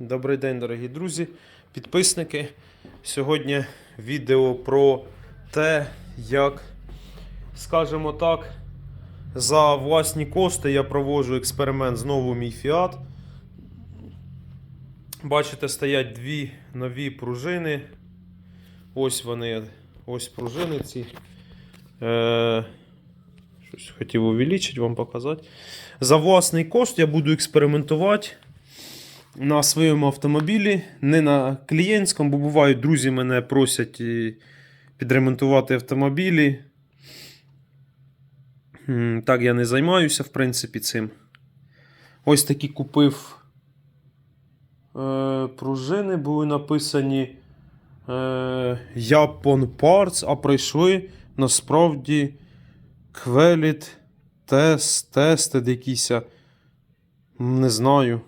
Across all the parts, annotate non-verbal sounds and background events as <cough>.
Добрий день, дорогі друзі, підписники. Сьогодні відео про те, як, скажімо так, за власні кошти я проводжу експеримент знову мій Fiat. Бачите, стоять дві нові пружини. Ось вони, ось пружини ці. Е, щось хотів увеличити, вам показати. За власний кошт я буду експериментувати на своєму автомобілі, не на клієнтському, бо бувають, друзі мене просять підремонтувати автомобілі. Так, я не займаюся, в принципі, цим. Ось такі купив е, пружини, були написані е, Japan Parts, а прийшли насправді Quelit Test, Tested якісь. Не знаю.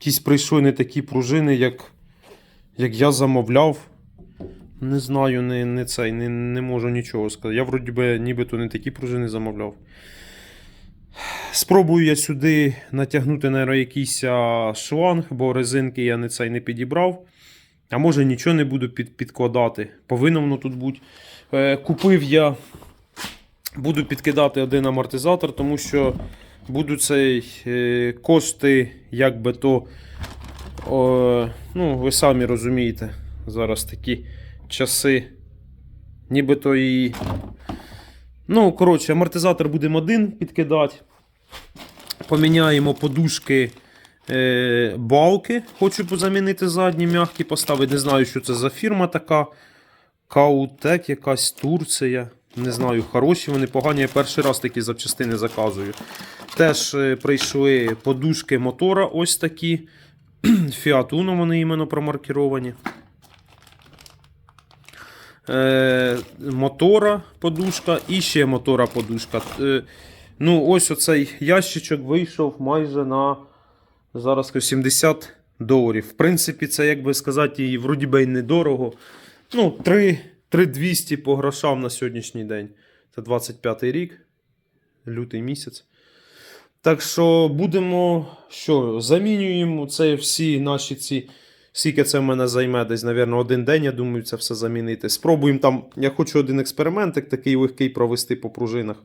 Якісь прийшли не такі пружини, як, як я замовляв. Не знаю, не, не цей, не, не можу нічого сказати. Я вроді би нібито не такі пружини замовляв. Спробую я сюди натягнути, наверное, якийсь шланг, бо резинки я не цей не підібрав. А може нічого не буду під, підкладати. Повинно воно тут бути. Е, купив я, буду підкидати один амортизатор, тому що будуть цей е, кошти, як би то. О, ну, ви самі розумієте, зараз такі часи. Нібито і. Ну, коротше, амортизатор будемо один підкидати. Поміняємо подушки е, балки. Хочу позамінити задні м'які поставити. Не знаю, що це за фірма така. Каутек, якась Турція. Не знаю, хороші вони погані. Я перший раз такі запчастини заказую. Теж е, прийшли подушки мотора ось такі. <clears throat> Fiat вони іменно промаркіровані. Е, мотора подушка і ще мотора подушка. Е, ну, ось оцей ящичок вийшов майже на зараз 70 доларів. В принципі, це, як би сказати, і вроді би недорого. Ну, 3, 3200 по грошам на сьогоднішній день. Це 25 рік, лютий місяць. Так що будемо що, замінюємо це всі наші ці. Скільки це в мене займе десь, мабуть, один день, я думаю, це все замінити. Спробуємо там. Я хочу один експериментик такий легкий провести по пружинах.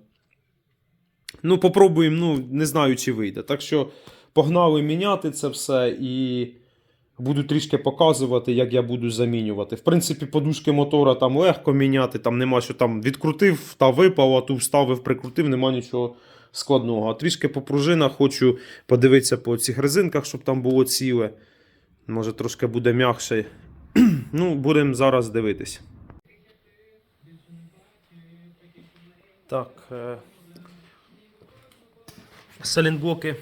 Ну, попробуємо, ну, не знаю, чи вийде. Так що погнали міняти це все і буду трішки показувати, як я буду замінювати. В принципі, подушки мотора там легко міняти, там нема що там відкрутив та випав, а ту вставив, прикрутив, нема нічого складного. А трішки по пружинах хочу подивитися по цих резинках, щоб там було ціле. Може трошки буде м'якше. <clears throat> ну, будемо зараз дивитись. Так. Е... Селінблоки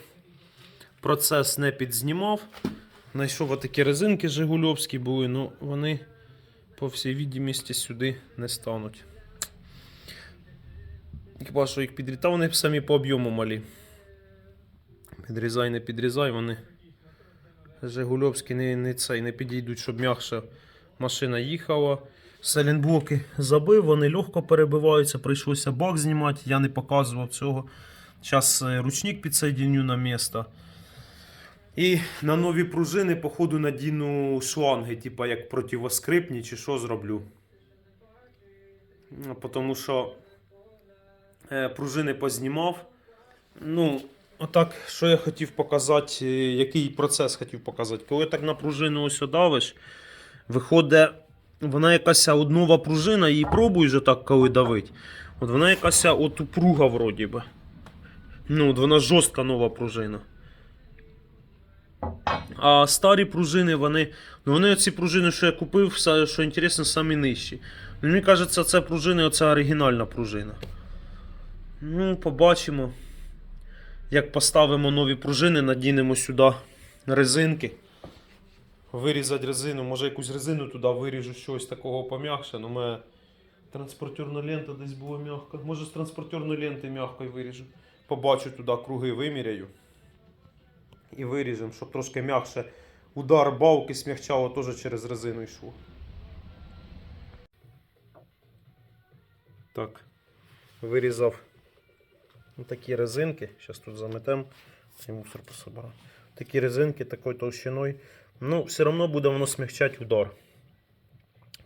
процес не підзнімав. Знайшов отакі резинки Жигульовські були, ну вони, по всій відомості, сюди не стануть. Хіба що їх підрітав, вони самі по об'єму малі. Підрізай, не підрізай, вони Жигульовські не, не, цей, не підійдуть, щоб м'якша машина їхала. Селінблоки забив, вони легко перебиваються, прийшлося бак знімати, я не показував цього. Зараз ручник підсоединю на місто. І на нові пружини, походу, надіну шланги, типа як противоскрипні, чи що зроблю. Тому що е, пружини познімав. Ну, отак, що я хотів показати, е, який процес хотів показати. Коли так на пружину ось давиш, виходить, вона якась от нова пружина, її пробуєш отак, коли давить. От вона якась от упруга вроді би. Ну, от вона жорстка нова пружина. А старі пружини, вони. Ну, вони ці пружини, що я купив, що інтересно, самі нижчі. Ну, мені кажеться, це пружини, оце оригінальна пружина. Ну, побачимо. Як поставимо нові пружини, надінемо сюди резинки. Вирізати резину, може якусь резину туди виріжу щось такого пом'якше, але мене транспортерна лента десь була м'яка. Може з транспортерної ленти м'якою виріжу. Побачу туди круги виміряю. І виріжемо, щоб трошки м'якше удар балки смягчало теж через резину йшло. Так. Вирізав такі резинки. Зараз тут заметемо. Цей мусор пособираю. такі резинки такою товщиною. Ну, все одно буде воно смягчати удар.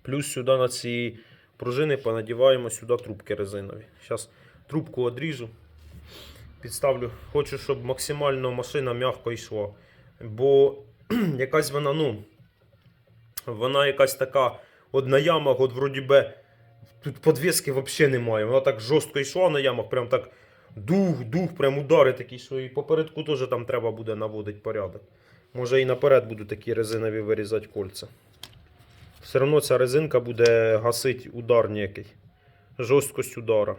Плюс сюди на ці пружини понадіваємо сюди трубки резинові. Зараз трубку одріжу, підставлю. Хочу, щоб максимально машина м'яко йшла. Бо <clears throat> якась вона, ну, вона якась така от на ямах, от вроді би, тут подвіски взагалі немає. Вона так жорстко йшла на ямах, прям так дух, дух, прям удари такі, і попередку теж там треба буде наводити порядок. Може і наперед буду такі резинові вирізати кольця. Все одно ця резинка буде гасити удар ніякий. Жорсткость удара.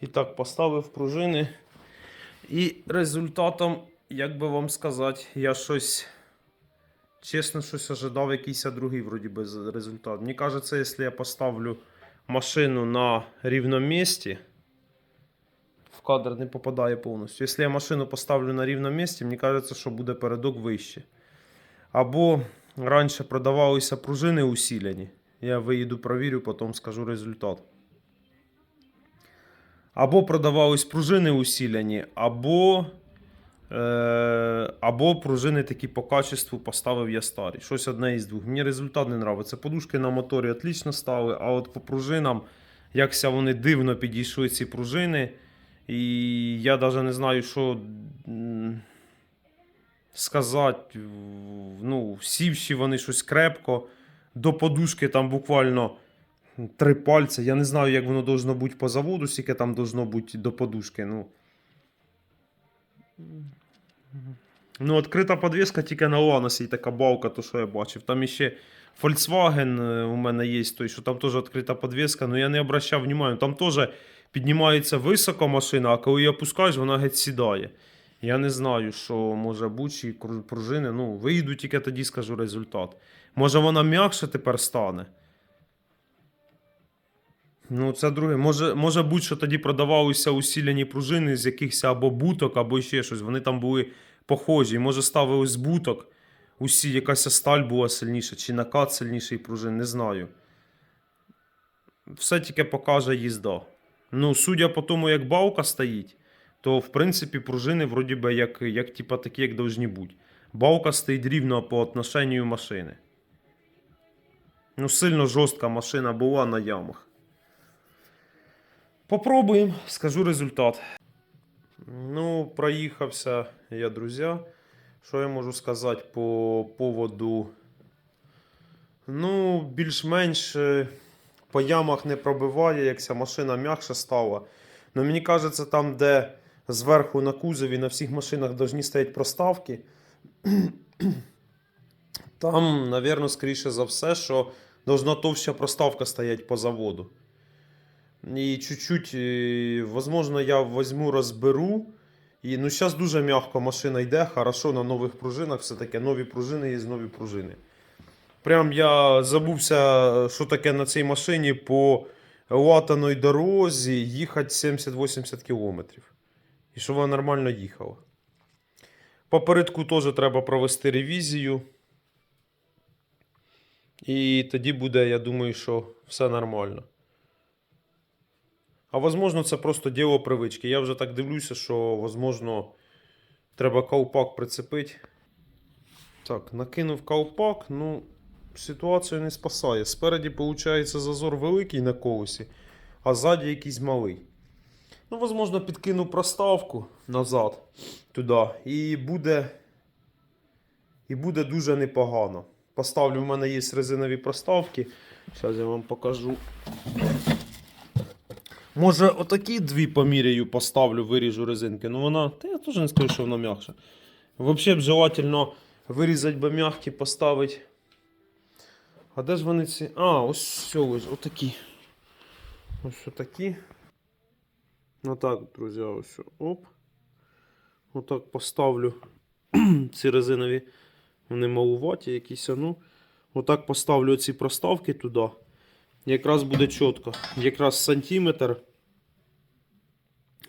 І так, поставив пружини. І результатом, як би вам сказати, я щось. Чесно, щось ожидав, якийсь другий вроді би результат. Мені кажеться, якщо я поставлю машину на рівному місці, в кадр не попадає повністю. Якщо я машину поставлю на рівному місці, мені кажеться, що буде передок вище. Або раніше продавалися пружини усіляні. Я виїду, провірю, потім скажу результат. Або продавались пружини усіляні, або, або пружини такі по качеству поставив я старі. Щось одне із двох. Мені результат не подобається. Подушки на моторі отлично стали, а от по пружинам, якся вони дивно підійшли ці пружини. І я навіть не знаю, що сказати. Ну, сівші вони щось крепко. До подушки там буквально три пальця. Я не знаю, як воно должно бути по заводу, скільки там должно бути до подушки. Ну, ну відкрита подвіска тільки на Ланосі, така балка, то що я бачив. Там іще Volkswagen е, у мене є, той, що там теж відкрита подвіска, але я не обращав внимання. Там теж піднімається високо машина, а коли її опускаєш, вона геть сідає. Я не знаю, що може бути, пружини. Ну, виїду тільки тоді скажу результат. Може вона м'якше тепер стане. Ну, це друге. Може, може бути, що тоді продавалися усіляні пружини з якихось або буток, або ще щось. Вони там були похожі. Може, ставили буток. Усі, якась сталь була сильніша, чи накат сильніший пружин, не знаю. Все тільки покаже їзда. Ну, судя по тому, як балка стоїть, то в принципі пружини вроді би як, як типа, такі, як должні бути. Балка стоїть рівно по отношенню машини. Ну, сильно жорстка машина була на ямах. Попробуємо, скажу результат. Ну, проїхався я, друзі. Що я можу сказати по поводу. Ну, більш-менш е, по ямах не пробиває, як ця машина м'якша стала. Ну, мені кажеться, там, де зверху на кузові на всіх машинах повинні стояти проставки. Там, напевно, скоріше за все, що должна товща проставка стоять по заводу. І чуть-чуть, е, возможно, я возьму, розберу. І, ну, зараз дуже м'яко машина йде, хорошо на нових пружинах, все таке нові пружини є нові пружини. Прям я забувся, що таке на цій машині по латаної дорозі їхати 70-80 кілометрів. І щоб вона нормально їхала. Попередку теж треба провести ревізію. І тоді буде, я думаю, що все нормально. А возможно, це просто діло привички. Я вже так дивлюся, що, возможно, треба ковпак прицепити. Так, накинув ковпак, ну, ситуацію не спасає. Спереді, виходить, зазор великий на колесі, а ззаді якийсь малий. Ну, возможно, підкину проставку назад туди. І буде. І буде дуже непогано. Поставлю, в мене є резинові проставки. Зараз я вам покажу. Може, отакі дві поміряю, поставлю, виріжу резинки. Ну вона. Та я теж не скажу, що вона м'якша. Взагалі б желательно вирізати би м'які, поставити. А де ж вони ці. А, ось все, ось отакі. Ось отакі. Отак, друзі, ось. Оп. Отак поставлю <clears throat> ці резинові. Вони малуваті якісь, ну. Отак поставлю ці проставки туди. Якраз буде чітко. Якраз сантиметр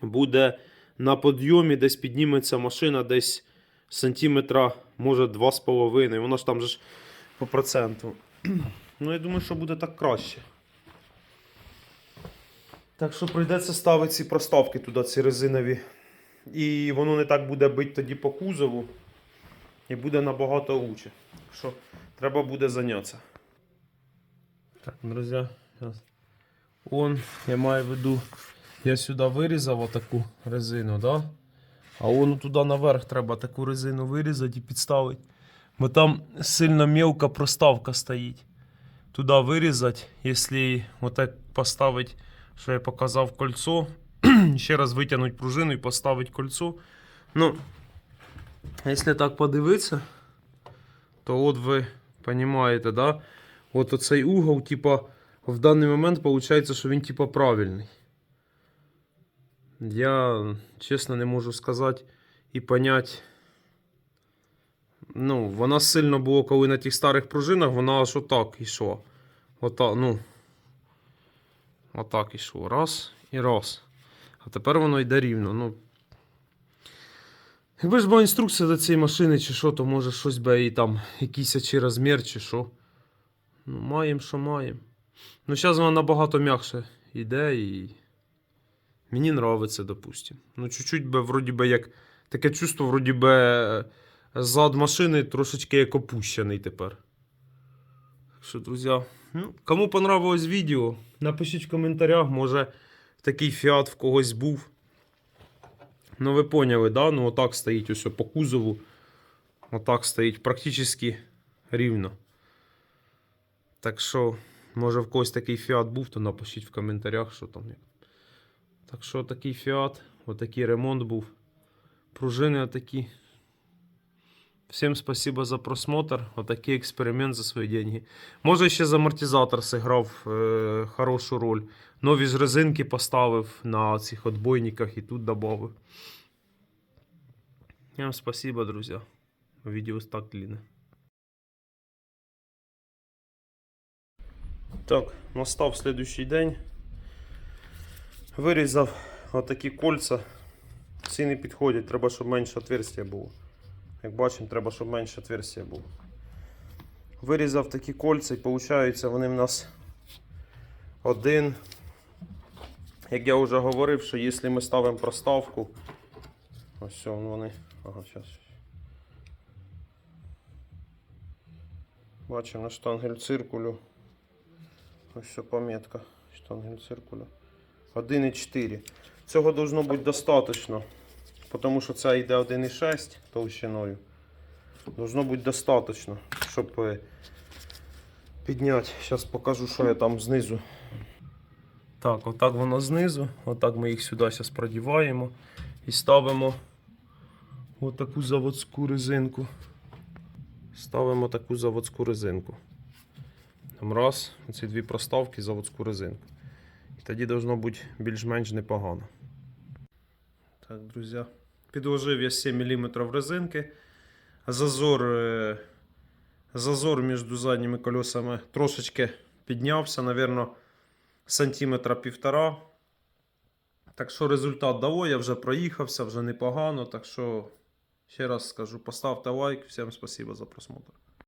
буде на підйомі, десь підніметься машина десь сантиметра, може 2,5. Воно ж там же ж по проценту. <clears throat> Ну, я думаю, що буде так краще. Так що прийдеться ставити ці проставки туди, ці резинові. І воно не так буде бити тоді по кузову. І буде набагато лучше. Що треба буде зайнятися. Так, друзі, зараз. Он, я маю в виду, я сюди вирізав отаку резину, да? А он туди наверх треба таку резину вирізати і підставити. Бо там сильно мелка проставка стоїть. Туди вирізати, якщо отак поставити, що я показав кольцо, <clears throat> ще раз витягнути пружину і поставити кольцо. Ну, якщо так подивитися, то от ви розумієте, да? От оцей угол, типа, в даний момент виходить, що він типа правильний. Я чесно не можу сказати і поняти. Ну, вона сильно було, коли на тих старих пружинах, вона аж отак йшла. Отак, ну. Отак йшло. Раз і раз. А тепер воно йде рівно. Ну. Якби ж була інструкція до цієї машини, чи що, то може щось би і там, якийсь чи розмір, чи що. Ну, маємо, що маємо. Ну, зараз вона набагато м'якше йде і. Мені нравиться, допустим. Ну, чуть-чуть би, вроді би, як. Таке чувство, вроді би, е, зад машини трошечки як опущений тепер. Так що, друзі, ну, кому понравилось відео, напишіть в коментарях, може такий фіат в когось був. Ну, ви поняли, да? Ну, отак стоїть ось по кузову. Отак стоїть практично рівно. Так що, може в когось такий фіат був, то напишіть в коментарях, що там. Так що такий фіат, отакий ремонт був. Пружини отакі. Всім спасибо за просмотр. Отакий експеримент за свої деньги. Може, ще з амортизатор зіграв е, хорошу роль. Нові ж резинки поставив на цих отбойниках і тут додав. Всім спасибо, друзі. Відео так длинне. Так, настав следующий день. Вирізав отакі кольця. Ці не підходять, треба, щоб менше отверстия було. Як бачимо, треба, щоб менше отверстия було. Вирізав такі кольця і виходить, вони в нас один. Як я вже говорив, що якщо ми ставимо проставку, ось все, вони. Ага, зараз. Бачимо на штангель циркулю. Ось все пометка. Штангель циркулю. 1,4. Цього должно бути достатньо. Тому що це йде 1,6 толщиною. Должно бути достатньо, щоб е, підняти. Зараз покажу, що я там знизу. Так, отак воно знизу. Отак ми їх сюди зараз продіваємо і ставимо отаку заводську резинку. Ставимо таку заводську резинку. Там раз, ці дві проставки, заводську резинку. І тоді должно бути більш-менш непогано. Так, друзі. Підложив я 7 мм резинки. Зазор, е, зазор між задніми колесами трошечки піднявся, напевно, сантиметра півтора. Так що результат дало, я вже проїхався, вже непогано. Так що, ще раз скажу, поставте лайк. Всім спасибо за просмотр.